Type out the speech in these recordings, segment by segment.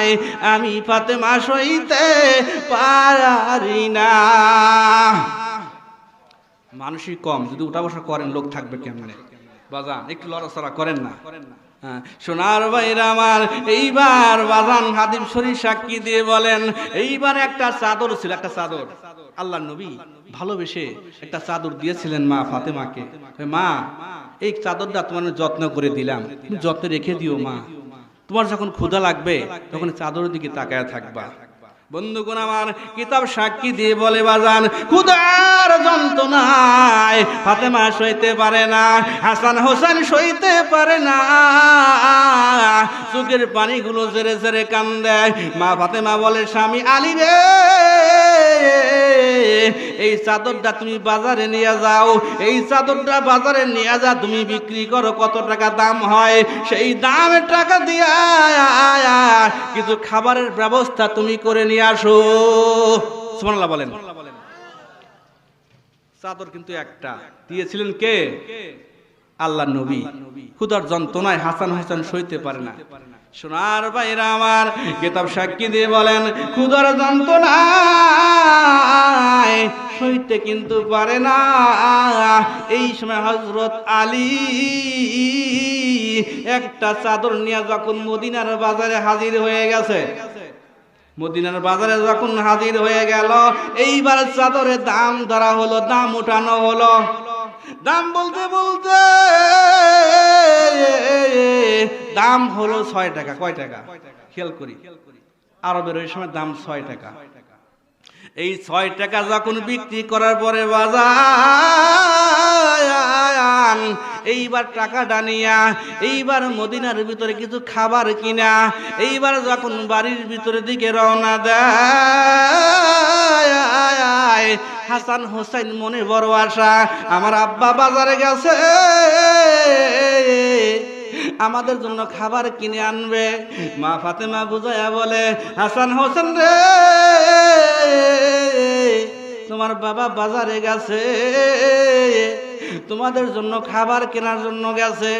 নাই আমি ফাতেমা সইতে পারি না। মানুষই কম যদি উঠা বসা করেন লোক থাকবে কেমনে? বাজান একটু লড়াচড়া করেন না। হ্যাঁ, সোনার ভাইরা আমার এইবার বাজান হাদিম শরীর সাক্ষী দিয়ে বলেন এইবার একটা চাদর ছিল একটা চাদর। আল্লাহ নবী ভালোবেসে একটা চাদর দিয়েছিলেন মা ফাতেমাকে। মা এই চাদরটা তোমার যত্ন করে দিলাম যত্ন রেখে দিও মা। তোমার যখন ক্ষুধা লাগবে, তখন চাদরের দিকে তাকায় থাকবা। বন্ধুগণ, আমার কিতাব সাক্ষী দিয়ে বলে, বাজান খুদার যন্ত্রণায় ফাতেমা সইতে পারে না, হাসান হোসেন সইতে পারে না। চোখের পানিগুলো জেরে জেরে কান দেয় মা ফাতেমা বলে, স্বামী আলী রে এই চাদরটা তুমি বাজারে নিয়ে যাও। এই চাদরটা বাজারে নিয়ে যা তুমি বিক্রি করো কত টাকা দাম হয়। সেই দামের টাকা দিয়া কিছু খাবারের ব্যবস্থা তুমি করে নিয়ে আসো। সুবহানাল্লাহ বলেন। চাদর কিন্তু একটা। দিয়েছিলেন কে? আল্লাহ নবী। খুদার যন্ত্রণায় হাসান হাসান সইতে পারে না। সোনার বাইরা আমার কেতাব সাক্ষী দিয়ে বলেন, খুদার যন্ত্রণায় সইতে কিন্তু পারে না। এই সময় হজরত আলী একটা চাদর নিয়ে যখন মদিনার বাজারে হাজির হয়ে গেছে, মদিনার বাজারে যখন হাজির হয়ে গেল, এইবার চাদরের দাম ধরা হলো, দাম উঠানো হলো। দাম বলতে বলতে, দাম হলো ছয় টাকা, কয় টাকা? খেয়াল করি। আরবের ওই সময় দাম ছয় টাকা। এই ছয় টাকা যখন বিক্রি করার পরে বাজার এইবার টাকা ডানিয়া এইবার মদিনার ভিতরে কিছু খাবার কিনা, এইবার যখন বাড়ির ভিতরে দিকে রওনা দেয় হাসান হোসেন মনে বড় আশা। আমার আব্বা বাজারে গেছে। আমাদের জন্য খাবার কিনে আনবে। মা ফাতেমা বুঝাইয়া বলে, হাসান হোসেন রে, তোমার বাবা বাজারে গেছে। তোমাদের জন্য খাবার কেনার জন্য গেছে।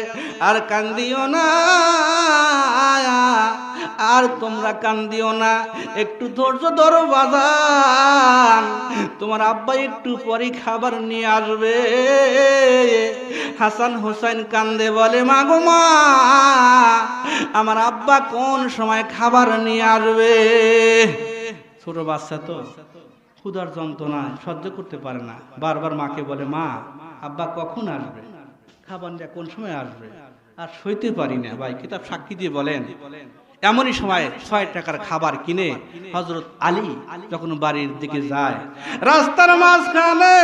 আর কান্দিও না, আর তোমরা কান্দিও না। একটু ধৈর্য ধরো বাজান, তোমার আব্বা একটু পরে খাবার নিয়ে আসবে। হাসান হোসেন কান্দে বলে, মা গো মা, আমার আব্বা কোন সময় খাবার নিয়ে আসবে? ছোট বাচ্চা তো, ক্ষুধার যন্ত্রণা সহ্য করতে পারে না। বারবার মাকে বলে, মা আব্বা কখন আসবে? খাবার নিয়ে কোন সময় আসবে? আর সইতে পারি না, ভাই। কিতাব সাক্ষী দিয়ে বলেন, এমনই সময় ছয় টাকার খাবার কিনে হজরত আলী যখন বাড়ির দিকে যায়, রাস্তার মাঝখানে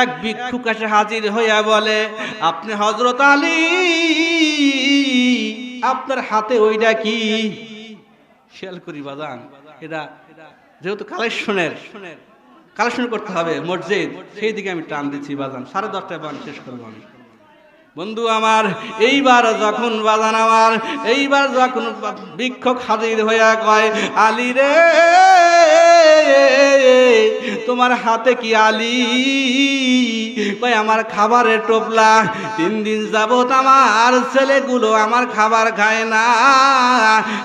এক ভিক্ষুক এসে হাজির হইয়া বলে, আপনি হজরত আলী, আপনার হাতে ওইটা কি? খেয়াল করি বাজান এটা যেহেতু কালেকশনের কালেকশন করতে হবে, মসজিদ। সেই দিকে আমি টান দিচ্ছি বাজান। সাড়ে দশটায় বান শেষ করব আমি। বন্ধু আমার, এইবার যখন বাজান আমার, এইবার যখন বিক্ষোভ হাজির হইয়া কয়, আলী রে! তোমার হাতে কি আলি? কয়, আমার খাবারের টোপলা। তিন দিন যাবত আমার ছেলেগুলো আমার খাবার খায় না।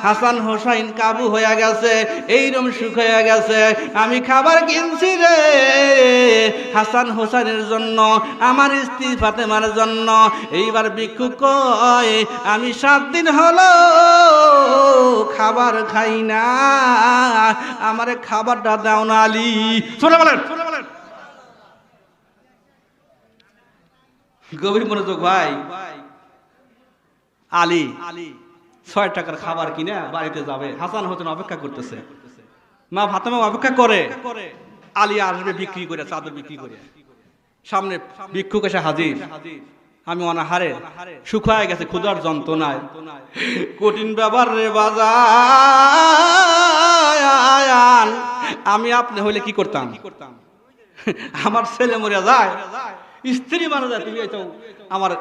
হাসান হোসাইন কাবু হয়ে গেছে এইরকম সুখ হয়ে গেছে। আমি খাবার কিনছি রে হাসান হোসাইনের জন্য, আমার স্ত্রী ফাতেমার জন্য। এইবার ভিক্ষু কয়, আমি সাত দিন হলো খাবার খাই না। আমার খাবারটা দাও না আলী। বলেন। গভীর মনোযোগ ভাই। আলী আলী। ছয় টাকার খাবার কিনে বাড়িতে যাবে। হাসান হোসেন অপেক্ষা করতেছে। মা ফাতেমা অপেক্ষা করে। আলী আসবে বিক্রি করে চাদর বিক্রি করে। সামনে ভিক্ষুক এসে হাজির। আমি অনাহারে। শুকায় গেছে ক্ষুধার যন্ত্রণায়। কঠিন ব্যাপার রে বাজার। আমি আপনি হইলে কি করতাম? আমার ছেলে মরে যায়, স্ত্রী মারা যায়, তুমি আমার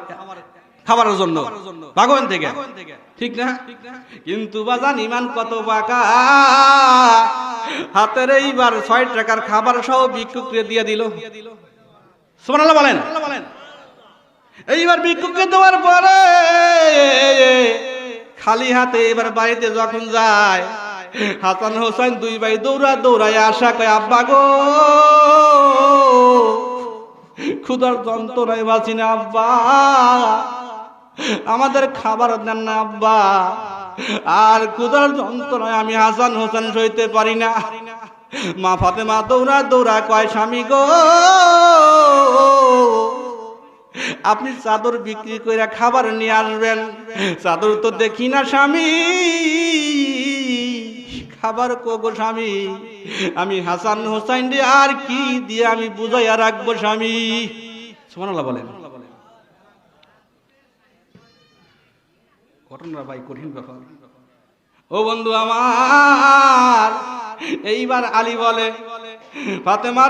খাবারের জন্য ভাগবান থেকে। ঠিক না? কিন্তু বাজান ইমান কত বাঁকা? হাতের এইবার ছয় টাকার খাবার সহ ভিক্ষুকরে দিয়ে দিল। সুবহানাল্লাহ বলেন। এইবার ভিক্ষুককে দেওয়ার পরে খালি হাতে এবার বাড়িতে যখন যায় হাসান হোসেন দুই ভাই দৌড়া দৌড়ায় আশা কয়, আব্বা গো! ক্ষুধার যন্ত্রণায় বাঁচি না, আব্বা। আমাদের খাবার দেন না, আব্বা। আর ক্ষুধার যন্ত্রণায় আমি হাসান হোসেন সইতে পারি না। মা ফাতেমা দৌড়া দৌড়া কয়, স্বামী গো, আপনি চাদর বিক্রি করে খাবার নিয়ে আসবেন। চাদর তো দেখি না, স্বামী। খাবার কোগো স্বামী? আমি হাসান হোসাইন রে, আর কি দিয়ে আমি বুঝাইয়া রাখব স্বামী? সুবহানাল্লাহ বলেন। ঘটনা ভাই কঠিন ব্যাপার। ও বন্ধু আমার, এইবার আলী বলে, ফাতেমা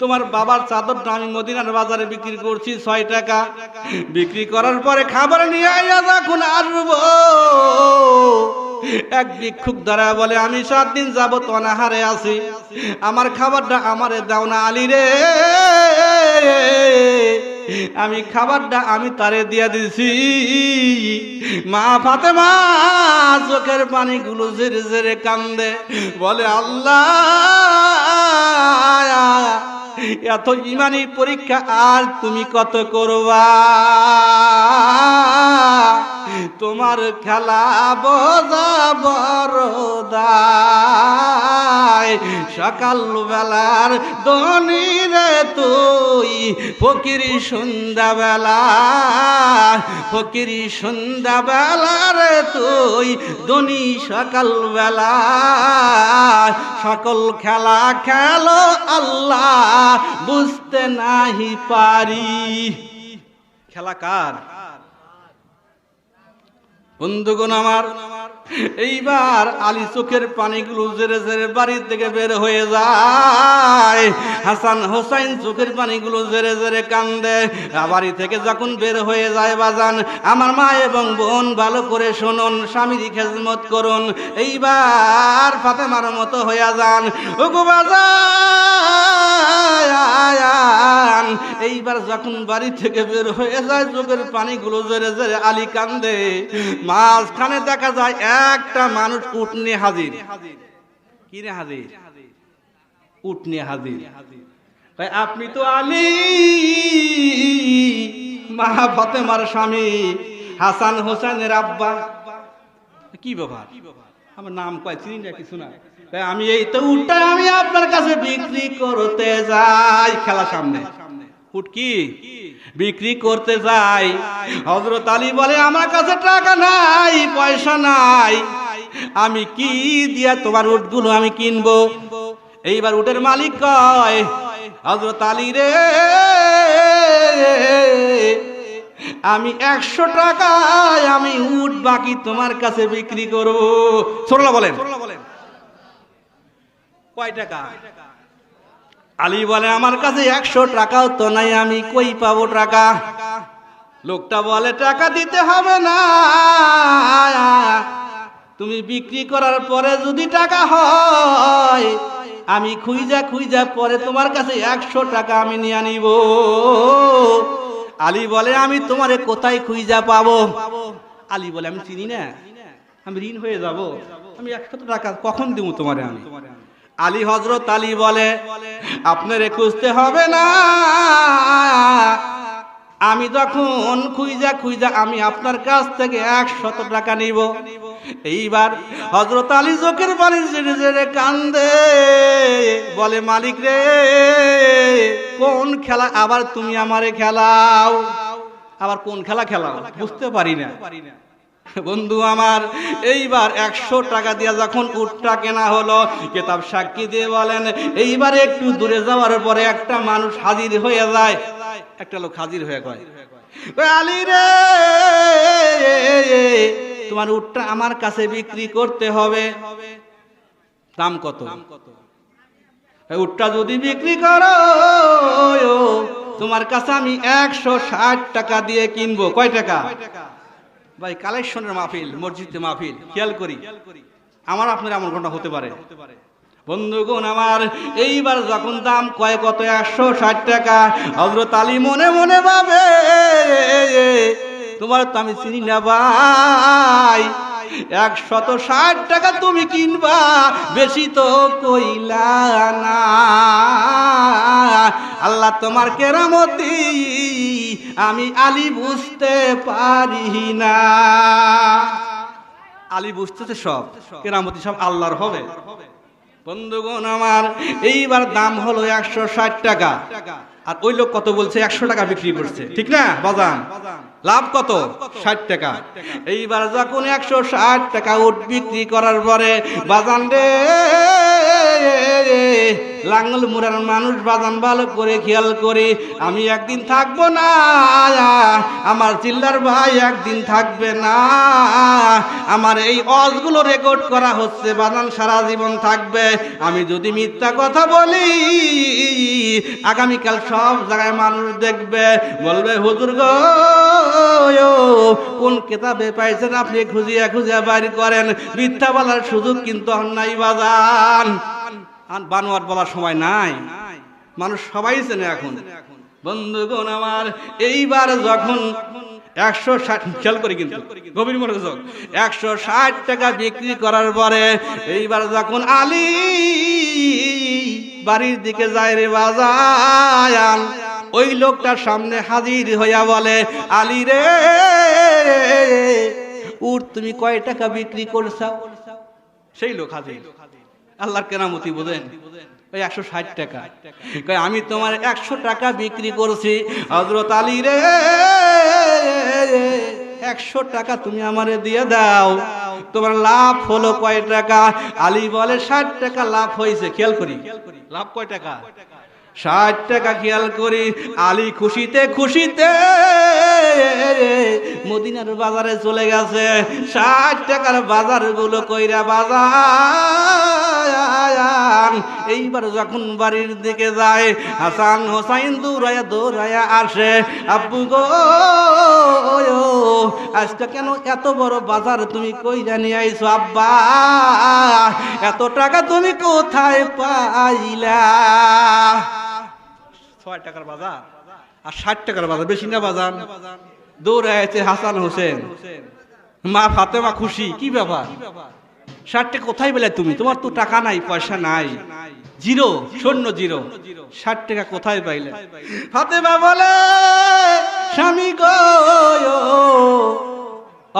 তোমার বাবার চাদরটা আমি মদিনার বাজারে বিক্রি করছি ছয় টাকা। বিক্রি করার পরে খাবার নিয়ে আইয়া যখন আসব, এক ভিক্ষুক দ্বারা বলে, আমি সাত দিন যাবত অনাহারে আছি। আমার খাবারটা আমারে দাও না আলী রে। আমি খাবারটা আমি তারে দিয়া দিছি। মা ফাতেমা চোখের পানিগুলো জেরে জেরে কান্দে। বলে, আল্লাহ এত ইমানি পরীক্ষা আর তুমি কত করবা? তোমার খেলা বোঝা সকাল বেলার দনি রে তুই, ফকিরি সন্ধ্যাবেলা ফকিরি সন্ধ্যাবেলা রে তুই দনি সকাল বেলা সকল খেলা খেলো আল্লাহ, বুঝতে নাহি পারি। খেলা কার? বন্ধুগণ আমার এইবার আলী চোখের পানিগুলো জেরে জেরে বাড়ি থেকে বের হয়ে যায়। হাসান হোসাইন চোখের পানিগুলো জেরে জেরে কান্দে। বাড়ি থেকে যখন বের হয়ে যায় বাজান, আমার মা এবং বোন, ভালো করে শুনুন, স্বামীর খেজমত করুন। এইবার ফাতেমার মতো হইয়া যান। ওগো বাজান এইবার যখন বাড়ি থেকে বের হয়ে যায়, চোখের পানিগুলো জেরে জেরে আলী কান্দে। মাঝখানে দেখা যায় একটা মানুষ উঠ নিয়ে হাজির। কি রে হাজির? উঠ নিয়ে হাজির। ভাই আপনি তো আলী মা ফাতেমার স্বামী, হাসান হোসেনের আব্বা। কি ব্যাপার? আমার নাম কয়, চিনি না কিছু না। তাই আমি এই তো উঠটা আমি আপনার কাছে বিক্রি করতে যাই খেলা সামনে। উঠ কি? বিক্রি করতে যাই। হজরত আলী বলে আমার কাছে টাকা নাই পয়সা নাই। আমি কি দিয়া তোমার উটগুলো আমি কিনবো? এইবার উটের মালিক কয় হজরত আলী রে আমি একশো টাকায় আমি উট বাকি তোমার কাছে বিক্রি করব। সরলা বলেন। কয় টাকা? আলী বলে, আমার কাছে একশো টাকাও তো নাই, আমি কই পাবো টাকা? লোকটা বলে, টাকা দিতে হবে না। তুমি বিক্রি করার পরে যদি টাকা হয়, আমি খুঁজা খুঁজা পরে তোমার কাছে একশো টাকা আমি নিয়ে নিব। আলী বলে, আমি তোমারে কোথায় খুঁজা পাবো? আলী বলে, আমি চিনি না। আমি ঋণ হয়ে যাব। আমি একশো টাকা কখন দিব তোমারে আমি? আলী হজরত আলী বলে, আপনারে খুঁজতে হবে না। আমি যখন খুঁজা খুঁজা আমি আপনার কাছ থেকে একশত টাকা নিব। এইবার হজরত আলী চোখের জেরে জেরে কান্দে, বলে, মালিক রে, কোন খেলা আবার তুমি আমারে খেলাও? আবার কোন খেলা খেলাও? বুঝতে পারি না। বন্ধু আমার, এইবার একশো টাকা দিয়ে যখন উটটা কেনা হলো, কেতাব সাক্ষী দিয়ে বলেন, এইবার একটু দূরে যাওয়ার পরে একটা মানুষ হাজির হয়ে যায়। একটা লোক হাজির হয়ে কয়, "ওই আলী রে, তোমার উটটা আমার কাছে বিক্রি করতে হবে। দাম কত? উটটা যদি বিক্রি করো, তোমার কাছে আমি একশো ষাট টাকা দিয়ে কিনবো। কয় টাকা? ভাই, কালেকশনের মাহফিল, মসজিদে মাহফিল, খেয়াল করি। আমার, আপনার এমন ঘটনা হতে পারে। বন্ধুগণ আমার, এইবার যখন দাম কয় কত? একশো ষাট টাকা। হজরত আলী মনে মনে ভাবে, তোমার তো আমি চিনি না ভাই। একশত ষাট টাকা তুমি কিনবা, বেশি তো কইলা না। আল্লাহ তোমার কেরামতি, আমি আলী বুঝতে পারি না। আলী বুঝতেছে সব, কেরামতি সব আল্লাহর হবে। বন্ধুগণ আমার, এইবার দাম হলো একশো ষাট টাকা। আর ওই লোক কত বলছে? একশো টাকা বিক্রি করছে। ঠিক না? বাজান। লাভ কত? ষাট টাকা। এইবার যখন একশো ষাট টাকা উঠ বিক্রি করার পরে, বাজান রে লাঙ্গল মুরার মানুষ বাজান ভালো করে খেয়াল করে, আমি একদিন থাকব না, আমার চিল্লার ভাই একদিন থাকবে না, আমার এই অজগুলো রেকর্ড করা হচ্ছে, বাজান সারা জীবন থাকবে। আমি যদি মিথ্যা কথা বলি, আগামীকাল সব জায়গায় মানুষ দেখবে, বলবে, হুজুর গো কোন কেতাবে পাইছেন আপনি খুঁজিয়া খুঁজিয়া বাইর করেন? মিথ্যা বলার সুযোগ কিন্তু অন্যায় বাজান। বানোয়ার বলার সময় নাই। মানুষ সবাই চেনে এখন। বন্ধুগণ আমার এইবার যখন একশো ষাট খেয়াল করি কিন্তু গভীর মনোযোগ একশো ষাট টাকা বিক্রি করার পরে এইবার যখন আলী বাড়ির দিকে যায় রে বাজায়ান ওই লোকটার সামনে হাজির হইয়া বলে আলী রে উঠ তুমি কয় টাকা বিক্রি করছাও সেই লোক হাজির। আল্লাহর কেরামতি বোঝেন? ওই একশো ষাট টাকা। আমি তোমার একশো টাকা বিক্রি করছি। হজরত আলী রে, একশো টাকা তুমি আমারে দিয়ে দাও। তোমার লাভ হলো কয় টাকা? আলী বলে, ষাট টাকা লাভ হয়েছে, খেয়াল করি। লাভ কয় টাকা? ষাট টাকা খেয়াল করি। আলী খুশিতে খুশিতে মদিনার বাজারে চলে গেছে। ষাট টাকার বাজারগুলো কইরা বাজার। এইবার যখন বাড়ির দিকে যায়, হাসান হোসাইন দৌড়ায়া দৌড়ায়া আসে, আব্বু গো আজকে কেন এত বড় বাজার তুমি কই জানি আইছো, আব্বা? এত টাকা তুমি কোথায় পাইলা? ছয় টাকার বাজার? আর ষাট টাকার বাজার, বেশি না বাজান দৌড়ে আছে হাসান হোসেন। মা ফাতেমা খুশি, কি ব্যাপার? ষাট টাকা কোথায় পেলে তুমি? তোমার তো টাকা নাই, পয়সা নাই। জিরো, শূন্য জিরো। ষাট টাকা কোথায় পাইলে? ফাতেমা বলে, স্বামী গো,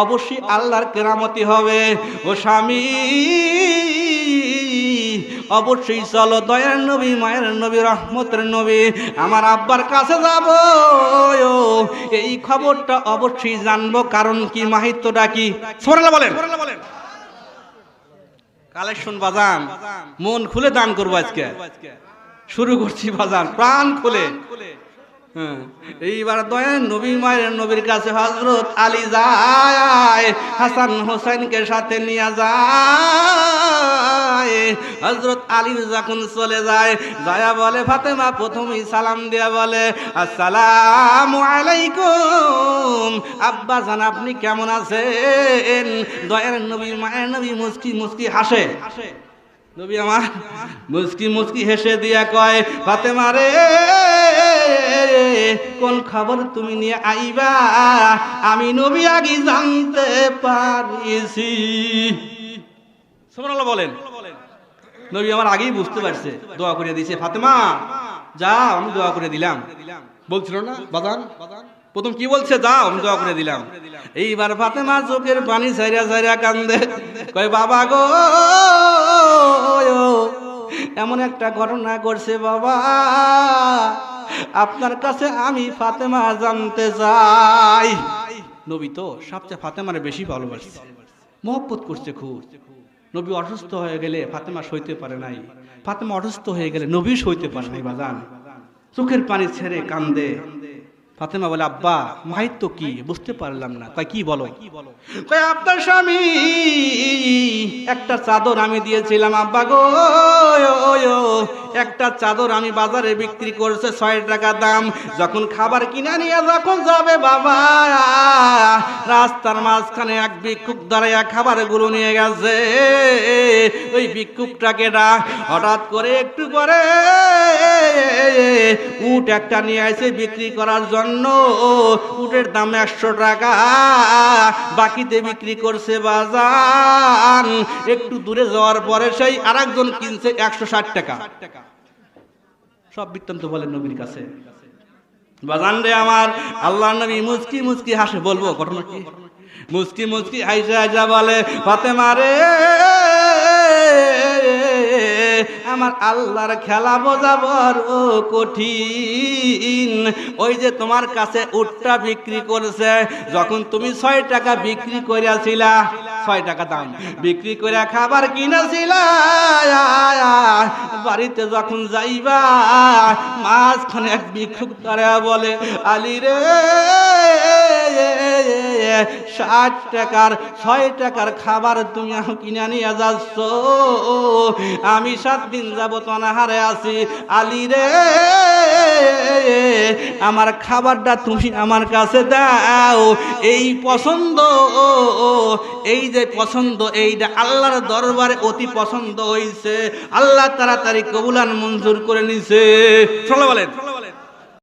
অবশ্যই আল্লাহর কেরামতি হবে। ও স্বামী অবশ্যই চলো দয়ার নবী মায়ের নবী রহমতের নবী আমার আব্বার কাছে যাব। এই খবরটা অবশ্যই জানব কারণ কি মাহিত্যটা কি? বলেন। কালেকশন বাজান মন খুলে দান করব আজকে। শুরু করছি বাজান প্রাণ খুলে। হ্যাঁ, এইবার দয়ান নবী মায়ের নবীর কাছে হজরত আলী যায় হাসান হোসেনকে সাথে নিয়ে যায়। হজরত আলী যখন চলে যায় দয়া বলে, ফাতেমা, প্রথমেই সালাম দিয়া বলে, আসসালাম আলাইকুম। আব্বা জান, আপনি কেমন আছেন? দয়ার নবী, মায়ের নবী মুস্কি মুস্কি হাসে। নবী আমার মুস্কি মুস্কি হেসে দিয়া কয়, ফাতেমা রে, কোন খবর তুমি নিয়ে আইবা? আমি নবী আগে জানতে পারিছি। সুবহানাল্লাহ বলেন। নবী আমার আগেই বুঝতে পারছে, দোয়া করে দিয়েছে, ফাতেমা, যাও, আমি দোয়া করে দিলাম। বলছিল না বাদান প্রথম কি বলছে? যাও, আমি দোয়া করে দিলাম। এইবার ফাতেমা চোখের পানি সাইরা সাইরা কান্দে। কয়, বাবা গো, এমন একটা ঘটনা করছে বাবা। আপনার কাছে আমি ফাতেমা জানতে চাই। নবী তো সবচেয়ে ফাতেমারে বেশি ভালোবাসছে, মহব্বত করছে খুব। নবী অসুস্থ হয়ে গেলে ফাতেমা সইতে পারে নাই। ফাতেমা অসুস্থ হয়ে গেলে নবী সইতে পারে নাই, বাজান। চোখের পানি ছেড়ে কান্দে। ফাতেমা বলে আব্বা মাহিত তো কি? বুঝতে পারলাম না। কয় কি বলো? কয় আপনার স্বামী একটা চাদর আমি দিয়েছিলাম। আব্বা গো একটা চাদর আমি বাজারে বিক্রি করছে ছয় টাকা দাম। যখন খাবার কিনে নিয়ে যখন যাবে বাবা রাস্তার মাঝখানে এক ভিক্ষুক দাঁড়াইয়া খাবারগুলো নিয়ে গেছে। ওই ভিক্ষুকটাকে না হঠাৎ করে একটু পরে উট একটা নিয়ে আসে বিক্রি করার জন্য। উটের দাম একশো টাকা, বাকিতে বিক্রি করছে বাজান। একটু দূরে যাওয়ার পরে সেই আরেকজন কিনছে একশো ষাট টাকা। সব বৃত্তান্ত বলেন নবীর কাছে। বাজান রে আমার আল্লাহ নবী মুচকি মুচকি হাসে, বলব ঘটনা কি? মুচকি মুচকি হাইসা হাইসা বলে, ফাতেমা রে আমার আল্লাহর খেলা বোঝাবর ও কঠিন। ওই যে তোমার কাছে উটটা বিক্রি করছে, যখন তুমি ছয় টাকা বিক্রি করিয়াছিলা, ছয় টাকা দাম, বিক্রি করে খাবার কিনেছিলা বাড়িতে যখন যাইবা, মাঝখানে এক তারা বলে, আলী রে ষাট টাকার, ছয় টাকার খাবার তুমি কিনে নিয়ে যাচ্ছ। আমি সাত দিন যাবত অনাহারে আছি। আলী রে, আমার খাবারটা তুমি আমার কাছে দাও। এই পছন্দ, এই যে পছন্দ, এইটা আল্লাহর দরবারে অতি পছন্দ হইছে। আল্লাহ তাড়াতাড়ি কবুলান, মঞ্জুর করে নিছে। চলো বলেন।